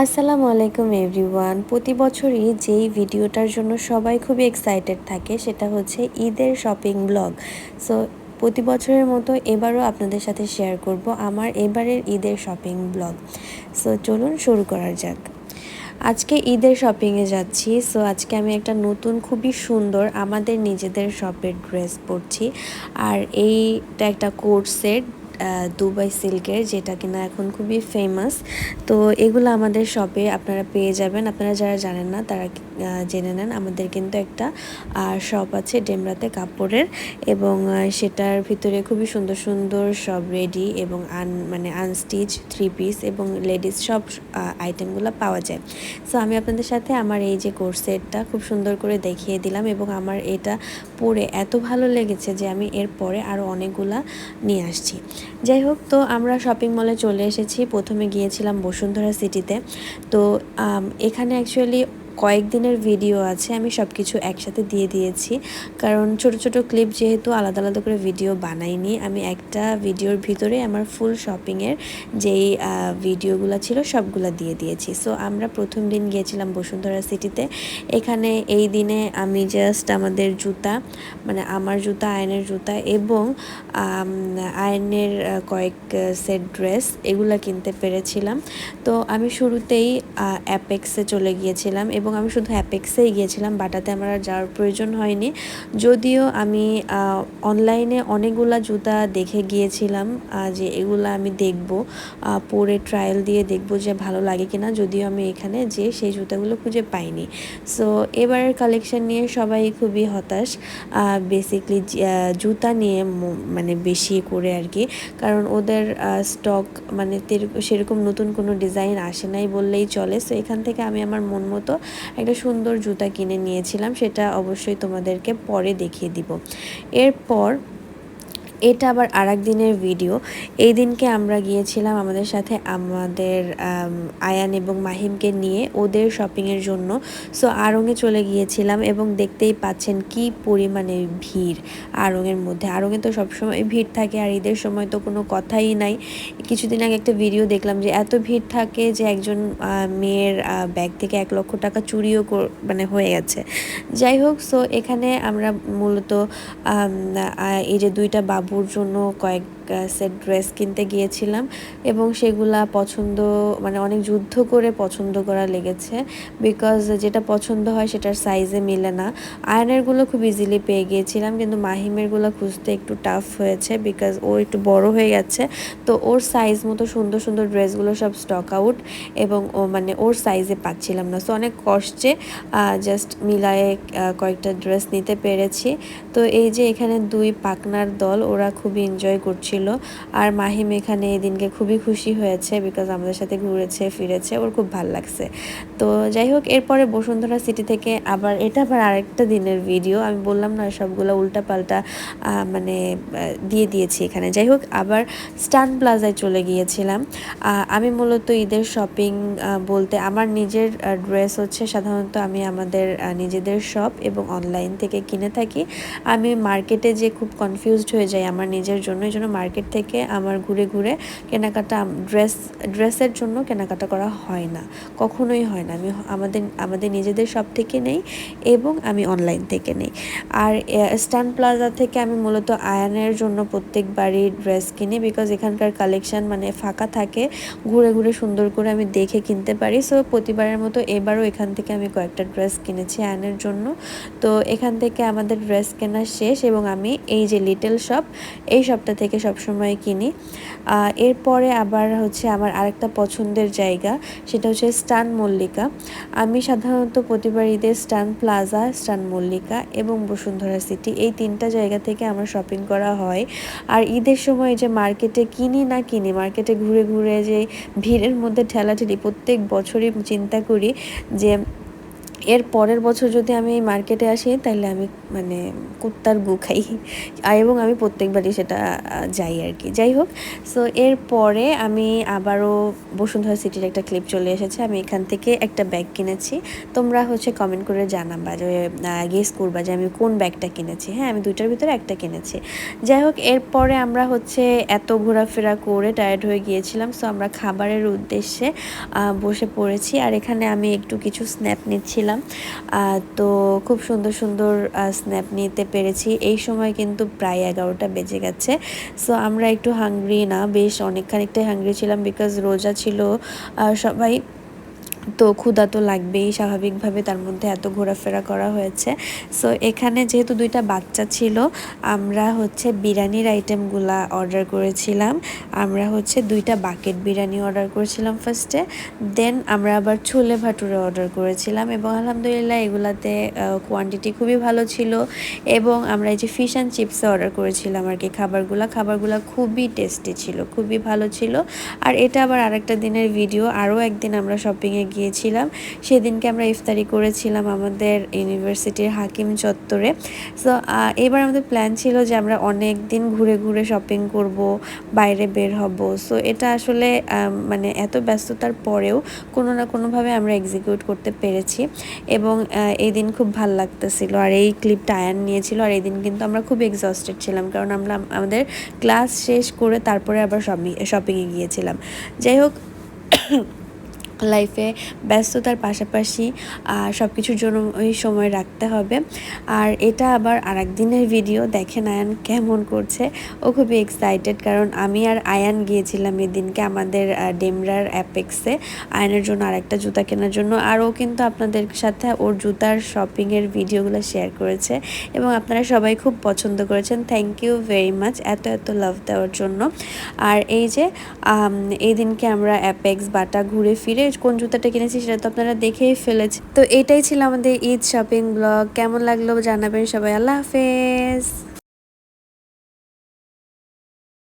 আসসালামু আলাইকুম এভরিওয়ান। প্রতি বছরই যেই ভিডিওটার জন্য সবাই খুবই এক্সাইটেড থাকে সেটা হচ্ছে ঈদের শপিং ব্লগ। সো প্রতি বছরের মতো এবারও আপনাদের সাথে শেয়ার করব আমার এবারের ঈদের শপিং ব্লগ। সো চলুন শুরু করা যাক। আজকে ঈদের শপিংয়ে যাচ্ছি। সো আজকে আমি একটা নতুন, খুবই সুন্দর, আমাদের নিজেদের শপের ড্রেস পরছি। আর এইটা একটা কোট সেট দুবাই সিল্কের, যেটা কিনা এখন খুবই ফেমাস তো এগুলো আমাদের শপে আপনারা পেয়ে যাবেন। আপনারা যারা জানেন না, তারা জেনে নেন। আমাদের কিন্তু একটা শপ আছে ডেমরাতে কাপড়ের এবং সেটার ভিতরে খুবই সুন্দর সুন্দর সব রেডি এবং আন মানে আনস্টিচ থ্রি পিস এবং লেডিস সব আইটেমগুলো পাওয়া যায়। সো আমি আপনাদের সাথে আমার এই যে কোর্সেটটা খুব সুন্দর করে দেখিয়ে দিলাম এবং আমার এটা পরে এত ভালো লেগেছে যে আমি এর পরে আরও অনেকগুলা নিয়ে আসছি। যাই হোক তো আমরা শপিং মলে চলে এসেছি। প্রথমে গিয়েছিলাম বসুন্ধরা সিটিতে তো এখানে অ্যাকচুয়ালি কয়েকদিনের ভিডিও আছে, আমি সব কিছু একসাথে দিয়ে দিয়েছি। কারণ ছোট ছোট ক্লিপ যেহেতু আলাদা আলাদা করে ভিডিও বানাইনি, আমি একটা ভিডিওর ভিতরে আমার ফুল শপিংয়ের যেই ভিডিওগুলো ছিল সবগুলো দিয়ে দিয়েছি। সো আমরা প্রথম দিন গিয়েছিলাম বসুন্ধরা সিটিতে এখানে এই দিনে আমি জাস্ট আমাদের জুতা মানে আমার জুতা, আয়নের জুতা এবং আয়নের কয়েক সেট ড্রেস এগুলো কিনতে পেরেছিলাম। তো আমি শুরুতেই অ্যাপেক্সে চলে গিয়েছিলাম এবং আমি শুধু অ্যাপেক্সেই গিয়েছিলাম বাটাতে আমার আর যাওয়ার প্রয়োজন হয়নি। যদিও আমি অনলাইনে অনেকগুলা জুতা দেখে গিয়েছিলাম যে এগুলো আমি দেখব পরে ট্রায়াল দিয়ে দেখব যে ভালো লাগে কিনা। যদিও আমি এখানে যে সেই জুতাগুলো খুঁজে পাইনি। সো এবারের কালেকশন নিয়ে সবাই খুবই হতাশ। বেসিকলি জুতা নিয়ে মানে বেশি করে আর কি। কারণ ওদের স্টক মানে সেরকম নতুন কোনো ডিজাইন আসে নাই বললেই চলে। সো এখান থেকে আমি আমার মন মতো একটা সুন্দর জুতা কিনে নিয়েছিলাম সেটা অবশ্যই তোমাদেরকে পরে দেখিয়ে দিব। এরপর এটা আবার আর দিনের ভিডিও এই দিনকে আমরা গিয়েছিলাম আমাদের সাথে আমাদের আয়ান এবং মাহিমকে নিয়ে ওদের শপিংয়ের জন্য। সো আড়ঙে চলে গিয়েছিলাম এবং দেখতেই পাচ্ছেন কি পরিমাণে ভিড় আড়ঙের মধ্যে। আড়ঙে তো সবসময় ভিড় থাকে আর ঈদের সময় তো কোনো কথাই নাই। কিছুদিন আগে একটা ভিডিও দেখলাম যে এত ভিড় থাকে যে একজন মেয়ের ব্যাগ থেকে এক লক্ষ টাকা চুরিও মানে হয়ে গেছে। যাই হোক সো এখানে আমরা মূলত এই যে দুইটা বাবু জন্য কয়েক সেট ড্রেস কিনতে গিয়েছিলাম এবং সেগুলা পছন্দ মানে অনেক যুদ্ধ করে পছন্দ করা লেগেছে বিকজ যেটা পছন্দ হয় সেটার সাইজে মিলে না। আয়নেরগুলো খুব ইজিলি পেয়ে গিয়েছিলাম কিন্তু মাহিমেরগুলো খুঁজতে একটু টাফ হয়েছে বিকজ ও একটু বড় হয়ে গেছে। তো ওর সাইজ মতো সুন্দর সুন্দর ড্রেসগুলো সব স্টক আউট এবং ও মানে ওর সাইজে পাচ্ছিলাম না। সো অনেক কষ্টে জাস্ট মিলায়ে কয়েকটা ড্রেস নিতে পেরেছি। তো এই যে এখানে দুই পাকনার দল, ওরা খুবই এনজয় করছিল। ছিল। আর মাহিম এখানে এই দিনকে খুবই খুশি হয়েছে বিকজ আমাদের সাথে ঘুরেছে, ফিরেছে, ওর খুব ভালো লাগছে। তো যাই হোক, এরপরে বসুন্ধরা সিটি থেকে আবার, এটা আবার আরেকটা দিনের ভিডিও আমি বললাম না, সবগুলো উল্টাপাল্টা মানে দিয়ে দিয়েছি এখানে। যাই হোক, আবার স্টান প্লাজায় চলে গিয়েছিলাম। আমি মূলত ঈদের শপিং বলতে আমার নিজের ড্রেস হচ্ছে সাধারণত আমি আমাদের নিজেদের শপ এবং অনলাইন থেকে কিনে থাকি। আমি মার্কেটে যে খুব কনফিউজড হয়ে যাই আমার নিজের জন্য, এই জন্য মার্কেট থেকে আমার ঘুরে ঘুরে কেনাকাটা, ড্রেস, ড্রেসের জন্য কেনাকাটা করা হয় না। কখনোই হয় না। আমি আমাদের আমাদের নিজেদের সব থেকে নেই এবং আমি অনলাইন থেকে নেই। আর স্ট্যান্ড প্লাজা থেকে আমি মূলত আয়ানের জন্য প্রত্যেকবারই ড্রেস কিনি বিকজ এখানকার কালেকশন মানে ফাঁকা থাকে। ঘুরে ঘুরে সুন্দর করে আমি দেখে কিনতে পারি। সো প্রতিবারের মতো এবারও এখান থেকে আমি কয়েকটা ড্রেস কিনেছি আয়ানের জন্য। তো, এখান থেকে আমাদের ড্রেস কেনা শেষ এবং আমি এই যে লিটল শপ এই শপটা থেকে সব সবসময় কিনি। এরপরে আবার হচ্ছে আমার আরেকটা পছন্দের জায়গা, সেটা হচ্ছে স্টান মল্লিকা। আমি সাধারণত প্রতিবার ঈদের স্টান প্লাজা, স্টান মল্লিকা এবং বসুন্ধরা সিটি এই তিনটা জায়গা থেকে আমার শপিং করা হয়। আর ঈদের সময় যে মার্কেটে কিনি না কিনি, মার্কেটে ঘুরে ঘুরে যে ভিড়ের মধ্যে ঠেলাঠেলি, প্রত্যেক বছরই চিন্তা করি যে এর পরের বছর যদি আমি মার্কেটে আসি তাহলে আমি মানে কুত্তার গু খাই। এবং আমি প্রত্যেকবারই সেটা যাই আর কি। যাই হোক সো এর পরে আমি আবারও বসুন্ধরা সিটির একটা ক্লিপ চলে এসেছে। আমি এখান থেকে একটা ব্যাগ কিনেছি। তোমরা হচ্ছে কমেন্ট করে জানাবা যে গেস করবা যে আমি কোন ব্যাগটা কিনেছি। হ্যাঁ আমি দুইটার ভিতরে একটা কিনেছি। যাই হোক এরপরে আমরা হচ্ছে এত ঘোরাফেরা করে টায়ার্ড হয়ে গিয়েছিলাম সো আমরা খাবারের উদ্দেশ্যে বসে পড়েছি। আর এখানে আমি একটু কিছু স্ন্যাপ নিচ্ছিলাম। আহ, তো খুব সুন্দর সুন্দর স্ন্যাপ নিতে পেরেছি। এই সময় কিন্তু প্রায় এগারোটা বেজে গেছে। সো আমরা একটু হাংরি না বেশ অনেক খানিকটাই হাংরি ছিলাম বিকজ রোজা ছিল। সবাই তো ক্ষুধা তো লাগবেই স্বাভাবিকভাবে, তার মধ্যে এত ঘোরাফেরা করা হয়েছে। সো এখানে যেহেতু দুইটা বাচ্চা ছিল, আমরা হচ্ছে বিরিয়ানির আইটেমগুলা অর্ডার করেছিলাম। আমরা হচ্ছে দুইটা বাকেট বিরিয়ানি অর্ডার করেছিলাম ফার্স্টে দেন আমরা আবার ছোলে ভাটুরে অর্ডার করেছিলাম এবং আলহামদুলিল্লাহ এগুলাতে কোয়ান্টিটি খুবই ভালো ছিল এবং আমরা এই যে ফিশ অ্যান্ড চিপসে অর্ডার করেছিলাম আর কি খাবারগুলো। খাবারগুলো খুবই টেস্টি ছিল, খুবই ভালো ছিল। আর এটা আবার আরেকটা দিনের ভিডিও আরও একদিন আমরা শপিংয়ে গিয়েছিলাম। সেদিনকে আমরা ইফতারি করেছিলাম আমাদের ইউনিভার্সিটির হাকিম চত্বরে। সো এবার আমাদের প্ল্যান ছিল যে আমরা অনেক দিন ঘুরে ঘুরে শপিং করব, বাইরে বের হব। সো এটা আসলে মানে এত ব্যস্ততার পরেও কোনো না কোনোভাবে আমরা এক্সিকিউট করতে পেরেছি। এবং এই দিন খুব ভালো লাগতেছিল। আর এই ক্লিপটা আয়ান নিয়েছিল। আর এই দিন কিন্তু আমরা খুব এক্সস্টেড ছিলাম। কারণ আমরা, আমাদের ক্লাস শেষ করে তারপরে আবার শপিং শপিংয়ে গিয়েছিলাম। যাই হোক লাইফে ব্যস্ততার পাশাপাশি সব কিছুর জন্য ওই সময় রাখতে হবে। আর এটা আবার আর দিনের ভিডিও দেখেন আয়ান কেমন করছে। ও খুবই এক্সাইটেড কারণ আমি আর আয়ান গিয়েছিলাম এদিনকে আমাদের ডেমরার অ্যাপেক্সে আয়নের জন্য আরেকটা জুতা কেনার জন্য। আর ও কিন্তু আপনাদের সাথে ওর জুতার শপিংয়ের ভিডিওগুলো শেয়ার করেছে এবং আপনারা সবাই খুব পছন্দ করেছেন। থ্যাংক ইউ ভেরি মাচ এত এত লাভ দেওয়ার জন্য। আর এই যে এই দিনকে আমরা অ্যাপেক্স বাটা ঘুরে ফিরে কোন জুতাটা কিনেছি সেটা তো আপনারা দেখেই ফেলেছি তো এটাই ছিল আমাদের ঈদ শপিং ব্লগ কেমন লাগল জানাবেন সবাই। আল্লাহ হাফেজ।